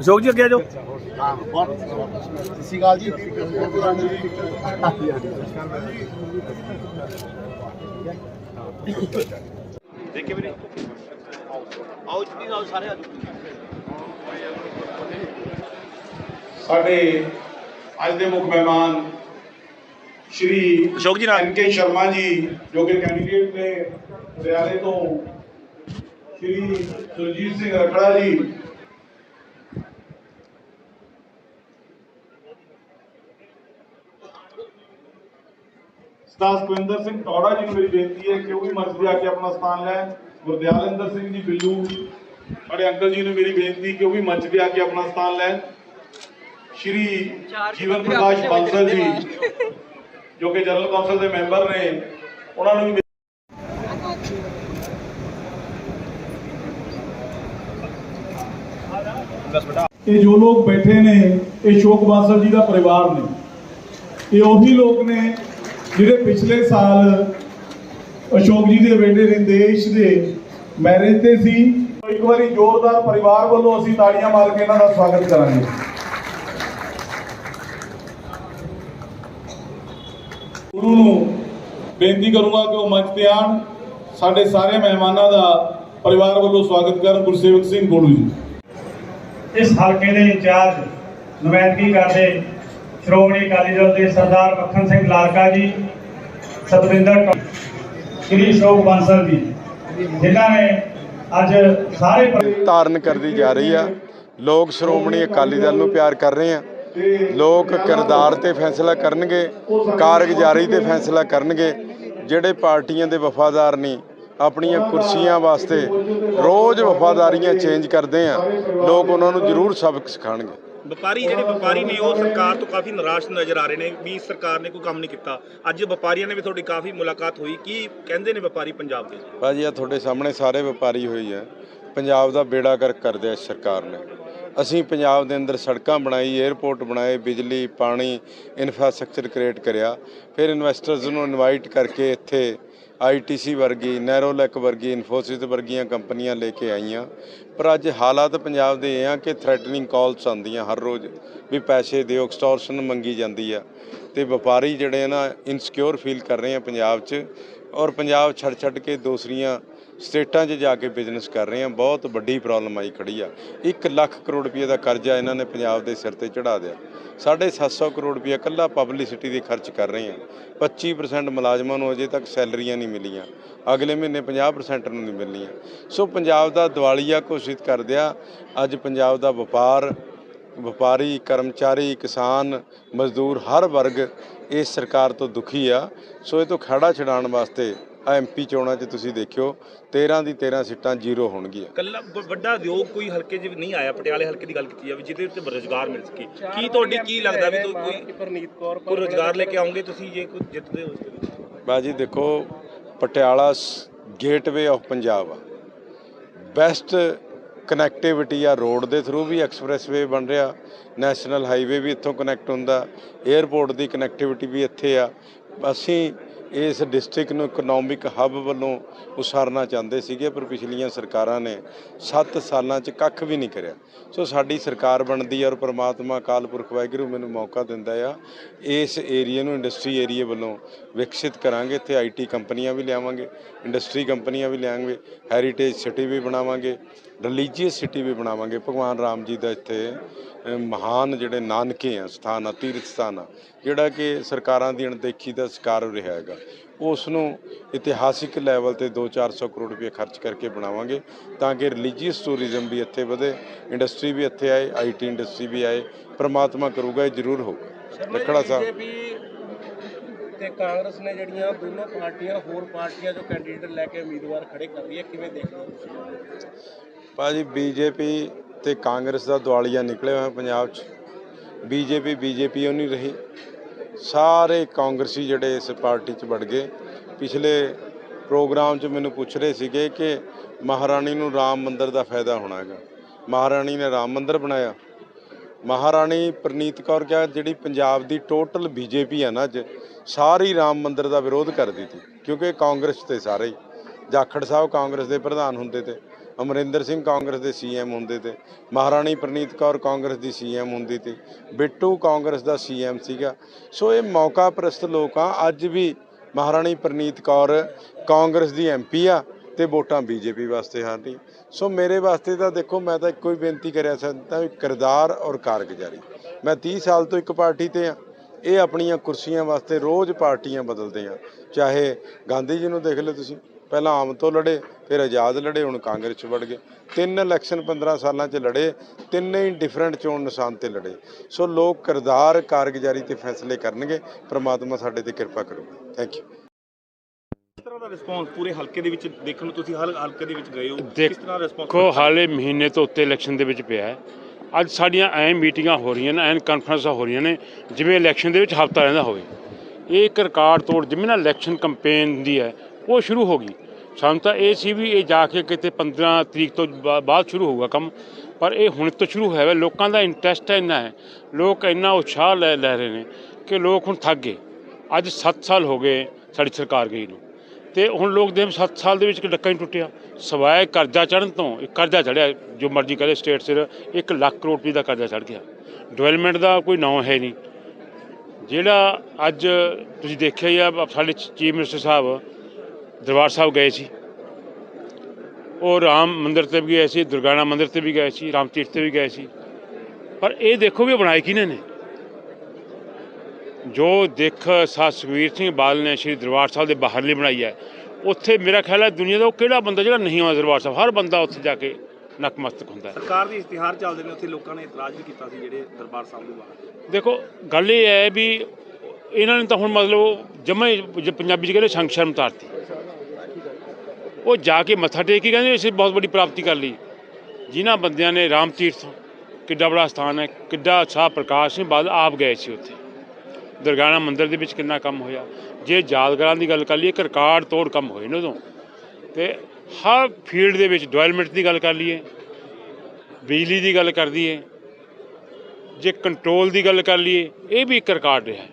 ਅਸ਼ੋਕ ਜੀ ਅੱਗੇ ਆ ਜਾਓ। ਹਾਂ ਬਹੁਤ ਸਤਿ ਸ਼੍ਰੀ ਅਕਾਲ ਜੀ ਦੇਖੇ ਵੀਰੇ। ਆਓ ਜੀ ਆਓ ਸਾਰੇ ਆ ਸਾਡੇ ਅੱਜ ਦੇ ਮੁੱਖ ਮਹਿਮਾਨ ਸ਼੍ਰੀ ਅਸ਼ੋਕ ਜੀ ਨਾਲ। ਐਨ ਕੇ ਸ਼ਰਮਾ ਜੀ ਜੋ ਕਿ ਕੈਂਡੀਡੇਟ ਨੇ ਰਿਆਲੇ ਤੋਂ ਸ਼੍ਰੀ ਸੁਰਜੀਤ ਸਿੰਘ ਰਖੜਾ ਜੀ। ਸਤਾਸ ਕੁਇੰਦਰ ਸਿੰਘ ਟੌੜਾ ਜੀ ਨੂੰ ਮੇਰੀ ਬੇਨਤੀ ਹੈ ਕਿ ਉਹ ਵੀ ਮੰਚ ਤੇ ਆ ਕੇ ਆਪਣਾ ਸਥਾਨ ਲੈਣ। ਗੁਰਦਿਆਲਿੰਦਰ ਸਿੰਘ ਜੀ ਬਿੱਲੂ ਬੜੇ ਅੰਕਲ ਜੀ ਨੂੰ ਮੇਰੀ ਬੇਨਤੀ ਕਿ ਉਹ ਵੀ ਮੰਚ ਤੇ ਆ ਕੇ ਆਪਣਾ ਸਥਾਨ ਲੈਣ। ਸ਼੍ਰੀ ਜੀਵਨ ਪ੍ਰਕਾਸ਼ ਬਾਂਸਲ ਜੀ ਜੋ ਕਿ ਜਨਰਲ ਕੌਂਸਲ ਦੇ ਮੈਂਬਰ ਨੇ ਉਹਨਾਂ ਨੂੰ ਵੀ ਇਹ ਜੋ ਲੋਕ ਬੈਠੇ ਨੇ ਇਹ ਸ਼ੋਕ ਬਾਂਸਲ ਜੀ ਦਾ ਪਰਿਵਾਰ ਨੇ। ਇਹ ਉਹੀ ਲੋਕ ਨੇ ਜਿਹੜੇ ਪਿਛਲੇ ਸਾਲ ਅਸ਼ੋਕ ਜੀ ਦੇ ਬੇਟੇ ਰਿੰਦੇਸ਼ ਦੇ ਮੈਰਿਜ ਤੇ ਸੀ। ਇੱਕ ਵਾਰੀ ਜ਼ੋਰਦਾਰ ਪਰਿਵਾਰ ਵੱਲੋਂ ਅਸੀਂ ਤਾੜੀਆਂ ਮਾਰ ਕੇ ਇਹਨਾਂ ਦਾ ਸਵਾਗਤ ਕਰਾਂਗੇ। ਗੁਰੂ ਨੂੰ ਬੇਨਤੀ ਕਰੂੰਗਾ ਕਿ ਉਹ ਮੰਚ ਤੇ ਆਣ। ਸਾਡੇ ਸਾਰੇ ਮਹਿਮਾਨਾਂ ਦਾ ਪਰਿਵਾਰ ਵੱਲੋਂ ਸਵਾਗਤ ਕਰਨ ਗੁਰਸੇਵਕ ਸਿੰਘ ਗੋਲੂ ਜੀ। ਇਸ ਹਲਕੇ ਦੇ ਇੰਚਾਰਜ ਨੁਮਾਇੰਦਗੀ ਕਰਦੇ ਸ਼੍ਰੋਮਣੀ ਅਕਾਲੀ ਦਲ ਦੇ ਸਰਦਾਰ ਮੱਖਣ ਸਿੰਘ ਲਾਰਕਾ ਜੀ ਸਤਵਿੰਦਰ ਕੌਰ, ਸ਼੍ਰੀ ਅਸ਼ੋਕ ਬਾਂਸਲ ਜੀ ਜਿਨ੍ਹਾਂ ਨੇ ਅੱਜ ਸਾਰੇ ਧਾਰਨ ਕਰਦੀ ਜਾ ਰਹੀ ਆ। ਲੋਕ ਸ਼੍ਰੋਮਣੀ ਅਕਾਲੀ ਦਲ ਨੂੰ ਪਿਆਰ ਕਰ ਰਹੇ ਆ। ਲੋਕ ਕਿਰਦਾਰ ਤੇ ਫੈਸਲਾ ਕਰਨਗੇ ਕਾਰਗੁਜ਼ਾਰੀ ਤੇ ਫੈਸਲਾ ਕਰਨਗੇ ਜਿਹੜੇ ਪਾਰਟੀਆਂ ਦੇ ਵਫਾਦਾਰ ਨਹੀਂ ਆਪਣੀਆਂ ਕੁਰਸੀਆਂ ਵਾਸਤੇ ਰੋਜ਼ ਵਫਾਦਾਰੀਆਂ ਚੇਂਜ ਕਰਦੇ ਆ ਲੋਕ ਉਹਨਾਂ ਨੂੰ ਜ਼ਰੂਰ ਸਬਕ ਸਿਖਾਣਗੇ ਵਪਾਰੀ ਜਿਹੜੇ ਵਪਾਰੀ ਨੇ ਉਹ ਸਰਕਾਰ ਤੋਂ ਕਾਫੀ ਨਿਰਾਸ਼ ਨਜ਼ਰ ਆ ਰਹੇ ਨੇ ਵੀ ਸਰਕਾਰ ਨੇ ਕੋਈ ਕੰਮ ਨਹੀਂ ਕੀਤਾ। ਅੱਜ ਵਪਾਰੀਆਂ ਨੇ ਵੀ ਤੁਹਾਡੀ ਕਾਫੀ ਮੁਲਾਕਾਤ ਹੋਈ ਕੀ ਕਹਿੰਦੇ ਨੇ ਵਪਾਰੀ ਪੰਜਾਬ ਦੇ? ਭਾਜੀ ਆ ਤੁਹਾਡੇ ਸਾਹਮਣੇ ਸਾਰੇ ਵਪਾਰੀ ਹੋਈ ਆ। ਪੰਜਾਬ ਦਾ ਬੇੜਾ ਗਰਕ ਕਰਦੇ ਆ ਸਰਕਾਰ ਨੇ। ਅਸੀਂ ਪੰਜਾਬ ਦੇ ਅੰਦਰ ਸੜਕਾਂ ਬਣਾਈ 에ਅਰਪੋਰਟ ਬਣਾਏ, ਬਿਜਲੀ, ਪਾਣੀ ਇਨਫਰਾਸਟ੍ਰਕਚਰ ਕ੍ਰੀਏਟ ਕਰਿਆ। ਫਿਰ ਇਨਵੈਸਟਰਸ ਨੂੰ ਇਨਵਾਈਟ ਕਰਕੇ ਇੱਥੇ ਆਈਟੀਸੀ ਵਰਗੀ ਨੈਰੋਲੈਕ ਵਰਗੀ ਇਨਫੋਸਿਸ ਵਰਗੀਆਂ ਕੰਪਨੀਆਂ ਲੈ ਕੇ ਆਈਆਂ। ਪਰ ਅੱਜ ਹਾਲਾਤ ਪੰਜਾਬ ਦੇ ਇਹ ਆ ਕਿ ਥ੍ਰੈਟਨਿੰਗ ਕਾਲਸ ਆਉਂਦੀਆਂ ਹਰ ਰੋਜ਼, ਵੀ ਪੈਸੇ ਦਿਓ ਐਕਸਟੋਰਸ਼ਨ ਮੰਗੀ ਜਾਂਦੀ ਆ। ਤੇ ਵਪਾਰੀ ਜਿਹੜੇ ਆ ਨਾ ਇਨਸਿਕਿਉਰ ਫੀਲ ਕਰ ਰਹੇ ਆ ਪੰਜਾਬ 'ਚ। ਔਰ ਪੰਜਾਬ ਛੱਡ ਛੱਡ ਕੇ ਦੂਸਰੀਆਂ ਸਟੇਟਾਂ 'ਚ ਜਾ ਕੇ ਬਿਜ਼ਨਸ ਕਰ ਰਹੇ ਆ ਬਹੁਤ ਵੱਡੀ ਪ੍ਰੋਬਲਮ ਆਈ ਖੜੀ ਆ। 1 ਲੱਖ ਕਰੋੜ ਰੁਪਏ ਦਾ ਕਰਜ਼ਾ ਇਹਨਾਂ ਨੇ ਪੰਜਾਬ ਦੇ ਸਿਰ ਤੇ ਚੜਾ ਦਿਆ। ਸਾਢੇ ਸੱਤ ਸੌ ਕਰੋੜ ਰੁਪਏ ਕੱਲਾ ਪਬਲਿਸਿਟੀ ਦੇ ਖਰਚ ਕਰ ਰਹੇ ਆ 25% ਮੁਲਾਜ਼ਮਾਂ ਨੂੰ ਅਜੇ ਤੱਕ ਸੈਲਰੀਆਂ ਨਹੀਂ ਮਿਲੀਆਂ। ਅਗਲੇ ਮਹੀਨੇ 50% ਨੂੰ ਨਹੀਂ ਮਿਲਣੀਆਂ। ਸੋ ਪੰਜਾਬ ਦਾ ਦਿਵਾਲੀਆ ਘੋਸ਼ਿਤ ਕਰ ਦਿਆ ਅੱਜ ਪੰਜਾਬ ਦਾ ਵਪਾਰ, ਵਪਾਰੀ, ਕਰਮਚਾਰੀ, ਕਿਸਾਨ, ਮਜ਼ਦੂਰ ਹਰ ਵਰਗ ਇਸ ਸਰਕਾਰ ਤੋਂ ਦੁਖੀ ਆ। ਸੋ ਇਹ ਤੋਂ ਖੜਾ ਛਡਾਉਣ ਵਾਸਤੇ ਐਮਪੀ ਚੋਣਾਂ 'ਚ ਤੁਸੀਂ ਦੇਖਿਓ 13 ਦੀ 13 ਸੀਟਾਂ ਜ਼ੀਰੋ ਹੋਣਗੀਆਂ। ਕੱਲਾ ਵੱਡਾ ਉਦਯੋਗ ਕੋਈ ਹਲਕੇ 'ਚ ਵੀ ਨਹੀਂ ਆਇਆ ਪਟਿਆਲੇ ਹਲਕੇ ਦੀ ਗੱਲ ਕੀਤੀ ਜਾਵੇ ਜਿਹਦੇ ਉੱਤੇ ਰੋਜ਼ਗਾਰ ਮਿਲ ਸਕੇ। ਕੀ ਤੁਹਾਡੀ ਕੀ ਲੱਗਦਾ ਵੀ ਕੋਈ ਕੋਈ ਰੋਜ਼ਗਾਰ ਲੈ ਕੇ ਆਉਂਗੇ ਤੁਸੀਂ ਜੇ ਕੋਈ ਜਿੱਤਦੇ ਹੋ ਬਾਜੀ ਦੇਖੋ ਪਟਿਆਲਾ ਗੇਟਵੇ ਆਫ ਪੰਜਾਬ ਆ। ਬੈਸਟ ਕਨੈਕਟੀਵਿਟੀ ਆ ਰੋਡ ਦੇ ਥਰੂ ਵੀ ਐਕਸਪ੍ਰੈਸਵੇ ਬਣ ਰਿਹਾ ਨੈਸ਼ਨਲ ਹਾਈਵੇ ਵੀ ਇੱਥੋਂ ਕਨੈਕਟ ਹੁੰਦਾ 에ਅਰਪੋਰਟ ਦੀ ਕਨੈਕਟੀਵਿਟੀ ਵੀ ਇੱਥੇ ਆ। ਅਸੀਂ ਇਸ ਡਿਸਟ੍ਰਿਕਟ ਨੂੰ ਇਕਨੋਮਿਕ ਹੱਬ ਵੱਲੋਂ ਉਸਾਰਨਾ ਚਾਹੁੰਦੇ ਸੀਗੇ, ਪਰ ਪਿਛਲੀਆਂ ਸਰਕਾਰਾਂ ਨੇ 7 ਸਾਲਾਂ 'ਚ ਕੱਖ ਵੀ ਨਹੀਂ ਕਰਿਆ। ਸੋ ਸਾਡੀ ਸਰਕਾਰ ਬਣਦੀ ਆ ਔਰ ਪ੍ਰਮਾਤਮਾ ਅਕਾਲ ਪੁਰਖ ਵਾਹਿਗੁਰੂ ਮੈਨੂੰ ਮੌਕਾ ਦਿੰਦਾ ਆ, ਇਸ ਏਰੀਆ ਨੂੰ ਇੰਡਸਟਰੀ ਏਰੀਆ ਵੱਲੋਂ ਵਿਕਸਿਤ ਕਰਾਂਗੇ। ਇੱਥੇ ਆਈਟੀ ਕੰਪਨੀਆਂ ਵੀ ਲਿਆਵਾਂਗੇ ਇੰਡਸਟਰੀ ਕੰਪਨੀਆਂ ਵੀ ਲਿਆਵਾਂਗੇ ਹੈਰੀਟੇਜ ਸਿਟੀ ਵੀ ਬਣਾਵਾਂਗੇ। ਰਿਲੀਜੀਅਸ ਸਿਟੀ ਵੀ ਬਣਾਵਾਂਗੇ। ਭਗਵਾਨ ਰਾਮ ਜੀ ਦਾ ਇੱਥੇ ਮਹਾਨ ਜਿਹੜੇ ਨਾਨਕੇ ਆ ਸਥਾਨ ਆ ਤੀਰਥ ਸਥਾਨ ਆ ਜਿਹੜਾ ਕਿ ਸਰਕਾਰਾਂ ਦੀ ਅਣਦੇਖੀ ਦਾ ਸ਼ਿਕਾਰ ਰਿਹਾ ਹੈਗਾ। ਉਸ ਨੂੰ ਇਤਿਹਾਸਿਕ ਲੈਵਲ ਤੇ 2-400 ਕਰੋੜ ਰੁਪਏ ਖਰਚ ਕਰਕੇ ਬਣਾਵਾਂਗੇ ਤਾਂ ਕਿ ਰਿਲੀਜੀਅਸ ਟੂਰਿਜ਼ਮ ਵੀ ਇੱਥੇ ਵਧੇ ਇੰਡਸਟਰੀ ਵੀ ਇੱਥੇ ਆਏ ਆਈਟੀ ਇੰਡਸਟਰੀ ਵੀ ਆਏ ਪ੍ਰਮਾਤਮਾ ਕਰੂਗਾ ਇਹ ਜ਼ਰੂਰ ਹੋਊਗਾ। ਰੱਖੜਾ ਸਾਹਿਬ। ਤੇ ਕਾਂਗਰਸ ਨੇ ਜਿਹੜੀਆਂ ਦੋਨੋਂ ਪਾਰਟੀਆਂ ਹੋਰ ਪਾਰਟੀਆਂ ਜੋ ਕੈਂਡੀਡੇਟ ਲੈ ਕੇ ਉਮੀਦਵਾਰ ਖੜੇ ਕਰ ਰਹੀ ਹੈ ਕਿਵੇਂ ਦੇਖਦੇ ਹੋ ਭਾਜੀ, ਬੀਜੇਪੀ ਤੇ ਕਾਂਗਰਸ ਦਾ ਦੁਆਲੀਆ ਨਿਕਲਿਆ ਹੋਇਆ ਪੰਜਾਬ 'ਚ। ਬੀਜੇਪੀ ਬੀਜੇਪੀ ਉਹ ਨਹੀਂ ਰਹੀ। ਸਾਰੇ ਕਾਂਗਰਸੀ ਜਿਹੜੇ ਇਸ ਪਾਰਟੀ 'ਚ ਵੜ ਗਏ। ਪਿਛਲੇ ਪ੍ਰੋਗਰਾਮ 'ਚ ਮੈਨੂੰ ਪੁੱਛ ਰਹੇ ਸੀਗੇ ਕਿ ਮਹਾਰਾਣੀ ਨੂੰ ਰਾਮ ਮੰਦਰ ਦਾ ਫਾਇਦਾ ਹੋਣਾ ਹੈਗਾ। ਮਹਾਰਾਣੀ ਨੇ ਰਾਮ ਮੰਦਰ ਬਣਾਇਆ। ਮਹਾਰਾਣੀ ਪ੍ਰਨੀਤ ਕੌਰ ਕਿਹਾ ਜਿਹੜੀ ਪੰਜਾਬ ਦੀ ਟੋਟਲ ਬੀਜੇਪੀ ਹੈ ਨਾ ਅੱਜ, ਸਾਰੀ ਰਾਮ ਮੰਦਰ ਦਾ ਵਿਰੋਧ ਕਰਦੀ ਸੀ ਕਿਉਂਕਿ ਕਾਂਗਰਸ ਤੇ ਸਾਰੇ ਹੀ। ਜਾਖੜ ਸਾਹਿਬ ਕਾਂਗਰਸ ਦੇ ਪ੍ਰਧਾਨ ਹੁੰਦੇ ਤੇ। ਅਮਰਿੰਦਰ ਸਿੰਘ ਕਾਂਗਰਸ ਦੇ ਸੀਐਮ ਹੁੰਦੇ ਤੇ, ਮਹਾਰਾਣੀ ਪ੍ਰਨੀਤ ਕੌਰ ਕਾਂਗਰਸ ਦੀ ਸੀਐਮ ਹੁੰਦੀ ਤੇ, ਬਿੱਟੂ ਕਾਂਗਰਸ ਦਾ ਸੀਐਮ ਸੀਗਾ। ਸੋ ਇਹ ਮੌਕਾ ਪ੍ਰਸਤ ਲੋਕ ਆ ਅੱਜ ਵੀ ਮਹਾਰਾਣੀ ਪ੍ਰਨੀਤ ਕੌਰ ਕਾਂਗਰਸ ਦੀ ਐਮਪੀ ਆ ਤੇ ਵੋਟਾਂ ਬੀਜੇਪੀ ਵਾਸਤੇ ਹਾਰਨੀ ਸੋ ਮੇਰੇ ਵਾਸਤੇ ਤਾਂ ਦੇਖੋ ਮੈਂ ਤਾਂ ਇੱਕੋ ਹੀ ਬੇਨਤੀ ਕਰਿਆ ਸਕਦਾ ਵੀ ਕਿਰਦਾਰ ਔਰ ਕਾਰਗੁਜ਼ਾਰੀ। ਮੈਂ 30 ਸਾਲ ਤੋਂ ਇੱਕ ਪਾਰਟੀ ਤੇ ਆ ਇਹ ਆਪਣੀਆਂ ਕੁਰਸੀਆਂ ਵਾਸਤੇ ਰੋਜ਼ ਪਾਰਟੀਆਂ ਬਦਲਦੇ ਆ ਚਾਹੇ ਗਾਂਧੀ ਜੀ ਨੂੰ ਦੇਖ ਲਓ ਤੁਸੀਂ। ਪਹਿਲਾਂ ਆਮ ਤੋਂ ਲੜੇ ਫਿਰ ਆਜ਼ਾਦ ਲੜੇ ਹੁਣ ਕਾਂਗਰਸ 'ਚ ਵੜ ਗਏ। ਤਿੰਨ ਇਲੈਕਸ਼ਨ 15 ਸਾਲਾਂ 'ਚ ਲੜੇ ਤਿੰਨੇ ਹੀ ਡਿਫਰੈਂਟ ਚੋਣ ਨਿਸ਼ਾਨ ਤੇ ਲੜੇ। ਸੋ ਲੋਕ ਕਿਰਦਾਰ ਕਾਰਗੁਜ਼ਾਰੀ ਤੇ ਫੈਸਲੇ ਕਰਨਗੇ। ਪ੍ਰਮਾਤਮਾ ਸਾਡੇ ਤੇ ਕਿਰਪਾ ਕਰੂਗਾ। ਥੈਂਕ ਯੂ ਕਿਸ ਤਰ੍ਹਾਂ ਦਾ ਰਿਸਪੌਂਸ ਪੂਰੇ ਹਲਕੇ ਦੇ ਵਿੱਚ ਦੇਖਣ ਨੂੰ ਤੁਸੀਂ ਹਰ ਹਲਕੇ ਦੇ ਵਿੱਚ ਗਏ ਹੋ? ਕਿਸ ਤਰ੍ਹਾਂ ਰਿਸਪੌਂਸ ਦੇਖੋ ਹਾਲੇ ਮਹੀਨੇ ਤੋਂ ਉੱਤੇ ਇਲੈਕਸ਼ਨ ਦੇ ਵਿੱਚ ਪਿਆ ਹੈ। ਅੱਜ ਸਾਡੀਆਂ ਐਂ ਮੀਟਿੰਗਾਂ ਹੋ ਰਹੀਆਂ ਨੇ ਐਨ ਕਾਨਫਰੰਸਾਂ ਹੋ ਰਹੀਆਂ ਨੇ ਜਿਵੇਂ ਇਲੈਕਸ਼ਨ ਦੇ ਵਿੱਚ ਹਫਤਾ ਰਹਿੰਦਾ ਹੋਵੇ। ਇਹ ਇੱਕ ਰਿਕਾਰਡ ਤੋੜ ਜਿਵੇਂ ਨਾ ਇਲੈਕਸ਼ਨ ਕੰਪੇਨ ਹੁੰਦੀ ਹੈ ਉਹ ਸ਼ੁਰੂ ਹੋ ਗਈ। ਸਾਨੂੰ ਤਾਂ ਇਹ ਸੀ ਵੀ ਇਹ ਜਾ ਕੇ ਕਿਤੇ 15 ਤਰੀਕ ਤੋਂ ਬਾ- ਬਾਅਦ ਸ਼ੁਰੂ ਹੋਊਗਾ ਕੰਮ। ਪਰ ਇਹ ਹੁਣ ਤੋਂ ਸ਼ੁਰੂ ਹੋਇਆ ਲੋਕਾਂ ਦਾ ਇੰਟਰਸਟ ਇੰਨਾ ਹੈ। ਲੋਕ ਇੰਨਾ ਉਤਸ਼ਾਹ ਲੈ ਲੈ ਰਹੇ ਨੇ ਕਿ ਲੋਕ ਹੁਣ ਥੱਕ ਗਏ। ਅੱਜ 7 ਸਾਲ ਹੋ ਗਏ ਸਾਡੀ ਸਰਕਾਰ ਗਈ ਨੂੰ। ਤੇ ਹੁਣ ਲੋਕ ਦੇ 7 ਸਾਲ ਦੇ ਵਿੱਚ ਡੱਕਾ ਹੀ ਨਹੀਂ ਟੁੱਟਿਆ। ਸਵਾਏ ਕਰਜ਼ਾ ਚੜਨ ਤੋਂ ਇੱਕ ਕਰਜ਼ਾ ਚੜਿਆ ਜੋ ਮਰਜ਼ੀ ਕਰੇ ਸਟੇਟ ਸਿਰ 1 ਲੱਖ ਕਰੋੜ ਰੁਪਏ ਦਾ ਕਰਜ਼ਾ ਚੜ ਗਿਆ। ਡਿਵੈਲਪਮੈਂਟ ਦਾ ਕੋਈ ਨਾਂ ਹੈ ਨਹੀਂ। ਜਿਹੜਾ ਅੱਜ ਤੁਸੀਂ ਦੇਖਿਆ ਹੀ ਆ, ਸਾਡੇ ਚੀਫ ਮਿਨਿਸਟਰ ਸਾਹਿਬ ਦਰਬਾਰ ਸਾਹਿਬ ਗਏ ਸੀ। ਉਹ ਰਾਮ ਮੰਦਿਰ ਤੇ ਵੀ ਗਏ ਸੀ ਦੁਰਗਾਣਾ ਮੰਦਿਰ ਤੇ ਵੀ ਗਏ ਸੀ ਰਾਮ ਤੀਰਥ ਤੇ ਵੀ ਗਏ ਸੀ। ਪਰ ਇਹ ਦੇਖੋ ਵੀ ਬਣਾਏ ਕਿਹਨੇ ਨੇ? ਜੋ ਦੇਖ ਸਾ ਸੁਖਵੀਰ ਸਿੰਘ ਬਾਦਲ ਨੇ ਸ਼੍ਰੀ ਦਰਬਾਰ ਸਾਹਿਬ ਦੇ ਬਾਹਰਲੀ ਬਣਾਈ ਹੈ ਉੱਥੇ ਮੇਰਾ ਖਿਆਲ ਹੈ ਦੁਨੀਆ ਦਾ ਉਹ ਕਿਹੜਾ ਬੰਦਾ ਜਿਹੜਾ ਨਹੀਂ ਆਉਂਦਾ ਦਰਬਾਰ ਸਾਹਿਬ? ਹਰ ਬੰਦਾ ਉੱਥੇ ਜਾ ਕੇ ਨਕਮਸਤਕ ਹੁੰਦਾ ਹੈ। ਸਰਕਾਰ ਦੇ ਇਸ਼ਤਿਹਾਰ ਚੱਲਦੇ ਨੇ ਉੱਥੇ ਲੋਕਾਂ ਨੇ ਇਤਰਾਜ਼ ਵੀ ਕੀਤਾ ਸੀ ਜਿਹੜੇ ਦਰਬਾਰ ਸਾਹਿਬ ਦੇ ਬਾਹਰ। ਦੇਖੋ ਗੱਲ ਇਹ ਹੈ ਵੀ ਇਹਨਾਂ ਨੇ ਤਾਂ ਹੁਣ ਮਤਲਬ ਜਮਾ ਪੰਜਾਬੀ ਚ ਕਹਿੰਦੇ ਸੰਗ ਸ਼ਰਮ ਤਾਰਤੀ ਉਹ ਜਾ ਕੇ ਮੱਥਾ ਟੇਕ ਕੇ ਕਹਿੰਦੇ ਅਸੀਂ ਬਹੁਤ ਵੱਡੀ ਪ੍ਰਾਪਤੀ ਕਰ ਲਈ। ਜਿਨ੍ਹਾਂ ਬੰਦਿਆਂ ਨੇ ਰਾਮ ਤੀਰਥ ਕਿੱਡਾ ਬੜਾ ਸਥਾਨ ਹੈ, ਕਿੱਡਾ ਸ਼ਾਹ ਪ੍ਰਕਾਸ਼ ਸਿੰਘ ਬਾਦਲ ਆਪ ਗਏ ਸੀ ਉੱਥੇ। ਦਰਗਾਣਾ ਮੰਦਿਰ ਦੇ ਵਿੱਚ ਕਿੰਨਾ ਕੰਮ ਹੋਇਆ। ਜੇ ਯਾਦਗਾਰਾਂ ਦੀ ਗੱਲ ਕਰ ਲਈਏ ਇੱਕ ਰਿਕਾਰਡ ਤੋੜ ਕੰਮ ਹੋਏ ਨੇ ਉਦੋਂ। ਤੇ ਹਰ ਫੀਲਡ ਦੇ ਵਿੱਚ ਡਿਵੈਲਪਮੈਂਟ ਦੀ ਗੱਲ ਕਰ ਲਈਏ, ਬਿਜਲੀ ਦੀ ਗੱਲ ਕਰ ਦਈਏ, ਜੇ ਕੰਟਰੋਲ ਦੀ ਗੱਲ ਕਰ ਲਈਏ, ਇਹ ਵੀ ਇੱਕ ਰਿਕਾਰਡ ਰਿਹਾ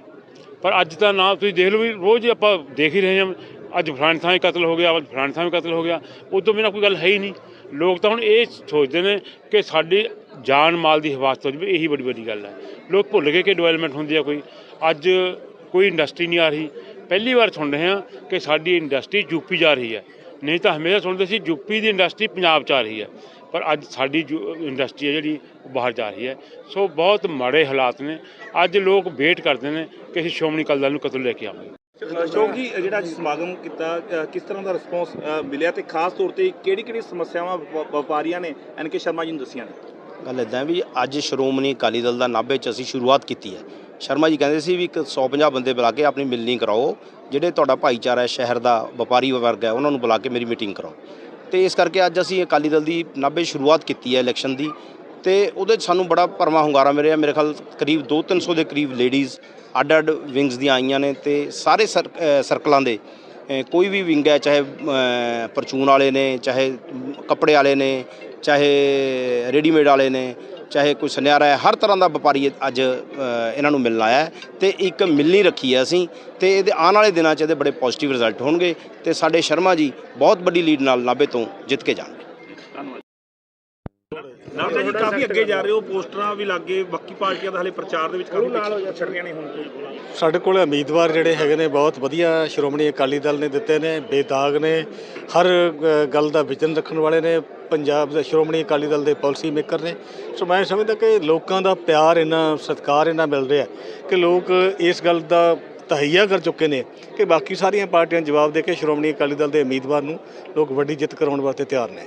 ਪਰ ਅੱਜ ਤਾਂ ਨਾ ਤੁਸੀਂ ਦੇਖ ਲਓ ਵੀ ਰੋਜ਼ ਆਪਾਂ ਦੇਖ ਹੀ ਰਹੇ ਹਾਂ ਅੱਜ ਫਲਾਣੇ ਥਾਂ ਹੀ ਕਤਲ ਹੋ ਗਿਆ, ਅੱਜ ਫਲਾਣੇ ਥਾਂ ਵੀ ਕਤਲ ਹੋ ਗਿਆ। ਉਹ ਤੋਂ ਬਿਨਾਂ ਕੋਈ ਗੱਲ ਹੈ ਹੀ ਨਹੀਂ। ਲੋਕ ਤਾਂ ਹੁਣ ਇਹ ਸੋਚਦੇ ਨੇ ਕਿ ਸਾਡੀ ਜਾਨ ਮਾਲ ਦੀ ਹਿਫਾਜ਼ਤ ਹੋ ਜਾਵੇ, ਇਹੀ ਬੜੀ ਵੱਡੀ ਗੱਲ ਹੈ। ਲੋਕ ਭੁੱਲ ਗਏ ਕਿ ਡਿਵੈਲਪਮੈਂਟ ਹੁੰਦੀ ਆ ਕੋਈ। ਅੱਜ ਕੋਈ ਇੰਡਸਟਰੀ ਨਹੀਂ ਆ ਰਹੀ। ਪਹਿਲੀ ਵਾਰ ਸੁਣ ਰਹੇ ਹਾਂ ਕਿ ਸਾਡੀ ਇੰਡਸਟਰੀ ਯੂਪੀ ਜਾ ਰਹੀ ਹੈ। ਨਹੀਂ ਤਾਂ ਹਮੇਸ਼ਾ ਸੁਣਦੇ ਸੀ ਯੂਪੀ ਦੀ ਇੰਡਸਟਰੀ ਪੰਜਾਬ 'ਚ ਆ ਰਹੀ ਹੈ। ਪਰ ਅੱਜ ਸਾਡੀ ਜੋ ਇੰਡਸਟਰੀ ਹੈ ਜਿਹੜੀ, ਉਹ ਬਾਹਰ ਜਾ ਰਹੀ ਹੈ। ਸੋ ਬਹੁਤ ਮਾੜੇ ਹਾਲਾਤ ਨੇ। ਅੱਜ ਲੋਕ ਵੇਟ ਕਰਦੇ ਨੇ ਕਿ ਅਸੀਂ ਸ਼੍ਰੋਮਣੀ ਅਕਾਲੀ ਦਲ ਨੂੰ ਕਤਲ ਲੈ ਕੇ ਆਵਾਂਗੇ। ਅਸ਼ੋਕ ਜੀ ਜਿਹੜਾ ਅੱਜ ਸਮਾਗਮ ਕੀਤਾ ਕਿਸ ਤਰ੍ਹਾਂ ਦਾ ਰਿਸਪੌਂਸ ਮਿਲਿਆ ਤੇ ਖਾਸ ਤੌਰ ਤੇ ਕਿਹੜੀ ਕਿਹੜੀ ਸਮੱਸਿਆਵਾਂ ਵਪਾਰੀਆਂ ਨੇ ਐਨ ਕੇ ਸ਼ਰਮਾ ਜੀ ਨੂੰ ਦੱਸੀਆਂ ਨੇ? ਗੱਲ ਇਦਾਂ ਵੀ ਅੱਜ ਸ਼੍ਰੋਮਣੀ ਅਕਾਲੀ ਦਲ ਦਾ ਨਾਭੇ 'ਚ ਅਸੀਂ ਸ਼ੁਰੂਆਤ ਕੀਤੀ ਹੈ। ਸ਼ਰਮਾ ਜੀ ਕਹਿੰਦੇ ਸੀ ਵੀ ਇੱਕ 150 ਬੰਦੇ ਬੁਲਾ ਕੇ ਆਪਣੀ ਮਿਲਣੀ ਕਰਾਓ, ਜਿਹੜੇ ਤੁਹਾਡਾ ਭਾਈਚਾਰਾ ਹੈ, ਸ਼ਹਿਰ ਦਾ ਵਪਾਰੀ ਵਰਗ ਹੈ, ਉਹਨਾਂ ਨੂੰ ਬੁਲਾ ਕੇ ਮੇਰੀ ਮੀਟਿੰਗ ਕਰਾਓ। ਤੇ ਇਸ ਕਰਕੇ ਅੱਜ ਅਸੀਂ ਅਕਾਲੀ ਦਲ ਦੀ ਨਾਭੇ ਸ਼ੁਰੂਆਤ ਕੀਤੀ ਹੈ ਇਲੈਕਸ਼ਨ ਦੀ। ਤੇ ਉਹਦੇ 'ਚ ਸਾਨੂੰ ਬੜਾ ਭਰਮਾ ਹੁੰਗਾਰਾ ਮਿਲਿਆ। ਮੇਰੇ ਖਿਆਲ ਕਰੀਬ 2-300 ਦੇ ਕਰੀਬ ਲੇਡੀਜ਼ ਅੱਡ ਅੱਡ ਵਿੰਗਸ ਦੀਆਂ ਆਈਆਂ ਨੇ ਤੇ ਸਾਰੇ ਸਰ- ਸਰਕਲਾਂ ਦੇ ਕੋਈ ਵੀ ਵਿੰਗ ਹੈ, ਚਾਹੇ ਪਰਚੂਨ ਵਾਲੇ ਨੇ, ਚਾਹੇ ਕੱਪੜੇ ਵਾਲੇ ਨੇ, ਚਾਹੇ ਰੈਡੀਮੇਡ ਵਾਲੇ ਨੇ, ਚਾਹੇ ਕੋਈ ਸੁਨਿਆਰਾ ਹੈ, ਹਰ ਤਰ੍ਹਾਂ ਦਾ ਵਪਾਰੀ ਅੱਜ ਇਹਨਾਂ ਨੂੰ ਮਿਲਣ ਆਇਆ ਹੈ ਤੇ ਇੱਕ ਮਿਲਣੀ ਰੱਖੀ ਹੈ ਅਸੀਂ ਤੇ ਇਹਦੇ ਆਉਣ ਵਾਲੇ ਦਿਨਾਂ 'ਚ ਇਹਦੇ ਬੜੇ ਪੋਜ਼ਿਟਿਵ ਰਿਜ਼ਲਟ ਹੋਣਗੇ ਤੇ ਸਾਡੇ ਸ਼ਰਮਾ ਜੀ ਬਹੁਤ ਵੱਡੀ ਲੀਡ ਨਾਲ ਨਾਭੇ ਤੋਂ ਜਿੱਤ ਕੇ ਜਾਣਗੇ। ਨਾਮ ਜੀ ਕਾਫੀ ਅੱਗੇ ਜਾ ਰਹੇ ਹੋ ਪੋਸਟਰਾਂ ਵੀ ਲੱਗੇ ਬਾਕੀ ਪਾਰਟੀਆਂ ਦਾ ਹਲੇ ਪ੍ਰਚਾਰ ਦੇ ਵਿੱਚ ਕਾਫੀ ਛੜੀਆਂ ਨੇ ਹੁਣ ਸਾਡੇ ਕੋਲ ਉਮੀਦਵਾਰ ਜਿਹੜੇ ਹੈਗੇ ਨੇ ਬਹੁਤ ਵਧੀਆ ਸ਼੍ਰੋਮਣੀ ਅਕਾਲੀ ਦਲ ਨੇ ਦਿੱਤੇ ਨੇ ਬੇਦਾਗ ਨੇ ਹਰ ਗੱਲ ਦਾ ਵਿਜ਼ਨ ਰੱਖਣ ਵਾਲੇ ਨੇ ਪੰਜਾਬ ਦੇ ਸ਼੍ਰੋਮਣੀ ਅਕਾਲੀ ਦਲ ਦੇ ਪਾਲਿਸੀ ਮੇਕਰ ਨੇ। ਸੋ ਮੈਂ ਸਮਝਦਾ ਕਿ ਲੋਕਾਂ ਦਾ ਪਿਆਰ ਇੰਨਾ ਸਤਿਕਾਰ ਇੰਨਾ ਮਿਲ ਰਿਹਾ ਕਿ ਲੋਕ ਇਸ ਗੱਲ ਦਾ ਤਹਈਆ ਕਰ ਚੁੱਕੇ ਨੇ ਕਿ ਬਾਕੀ ਸਾਰੀਆਂ ਪਾਰਟੀਆਂ ਜਵਾਬ ਦੇ ਕੇ ਸ਼੍ਰੋਮਣੀ ਅਕਾਲੀ ਦਲ ਦੇ ਉਮੀਦਵਾਰ ਨੂੰ ਲੋਕ ਵੱਡੀ ਜਿੱਤ ਕਰਾਉਣ ਵਾਸਤੇ ਤਿਆਰ ਨੇ।